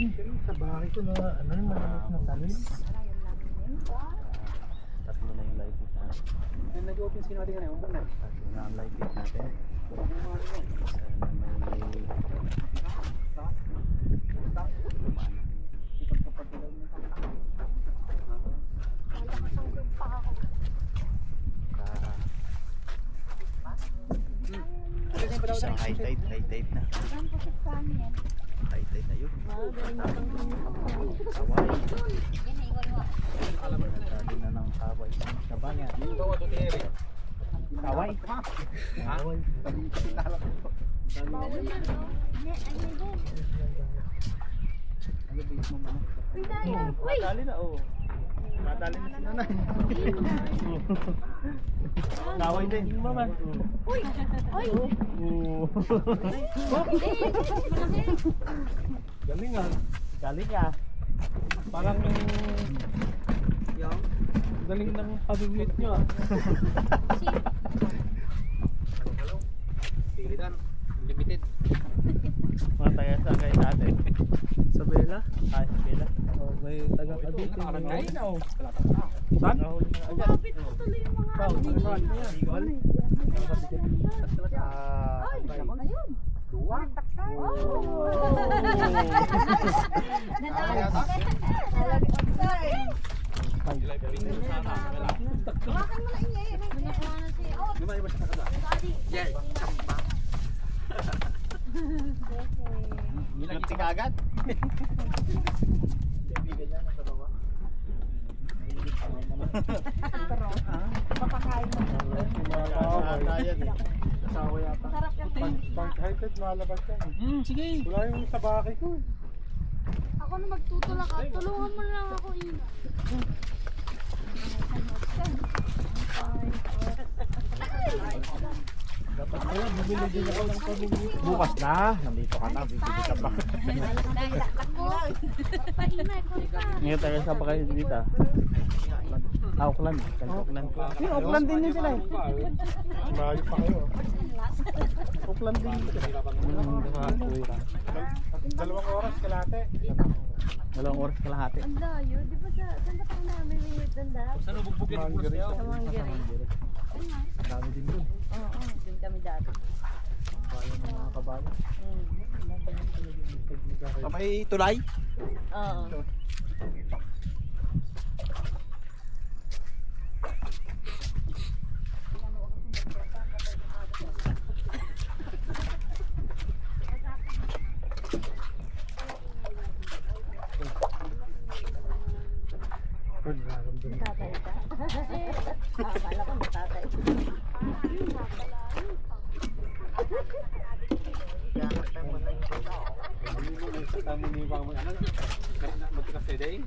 Sa bahay ko na ano yung maliit na talim. Tatlo na yung light fish natin. Yung nag-open sino natin na. Tatlo na ang light fish natin. Sa isang high tide, high tide na. High na yun. Kaway. Nagdali na ng kaway. Sabang yan. Kaway. Kaway. Madali na, oh. Madali na si nanay. Kaway din. Mama. Uy! Uy! Galing ah. Galing ah. Parang galing ng pabiblit nyo ah. Pilitan, limited. Mga sa kayo natin. Sa Bella. Ah. Oh, may taga ka dito. Nakarangay na oh. Saan? Kapit ko tuloy yung mga ano? Eagle. Ah. Dua. Oh. Yeah, Nilagti ka agad? Kaibigan niya, nasa baba. Papakain mo. Yan eh. Asawa yata. Sarap yung Pag, pag high tide, malabas yan. Hmm, sige. Wala yung sa bahay ko. Ako na magtutulak ka. Tulungan mo lang ako, Ina. Dapat kaya bibili din ako ng pabiblit. Bukas na, nandito ka na, bibili ka pa. Pa. Ngayon tayo sa kayo dito. ah. Auckland, sa Auckland. Yung Auckland din yun sila eh. Malayo pa kayo. Auckland din yun sila. Dalawang oras kalate. Dalawang oras kalahati. Ang layo. Di ba sa... Saan ba tayo namin may tanda? Saan nabubog yan yung Sa Mangere. Dami din dun. Oo, oo. Doon kami dati. Bayan ng mga kabayan. May tulay? Oo. Pag nararamdaman ko. Tatay ka? Ah, Akala ko natatay. Kami ni Bang Mag ano? Magtikas tayo day.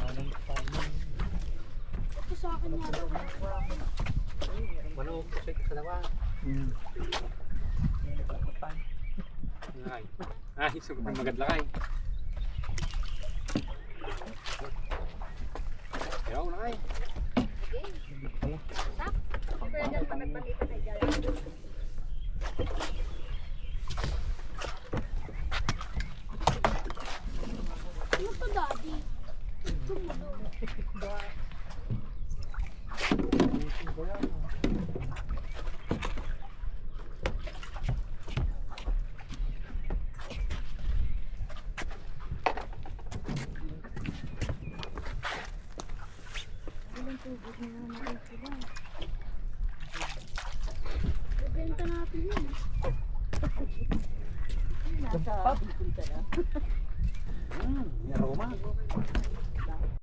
Anong paano? Ito sa akin yata. Mano ko sa kalawa. Hmm. Ay. Ay, sugot ng magadlakay. Yaw na ay. Ano Ibenta natin yun. Nasa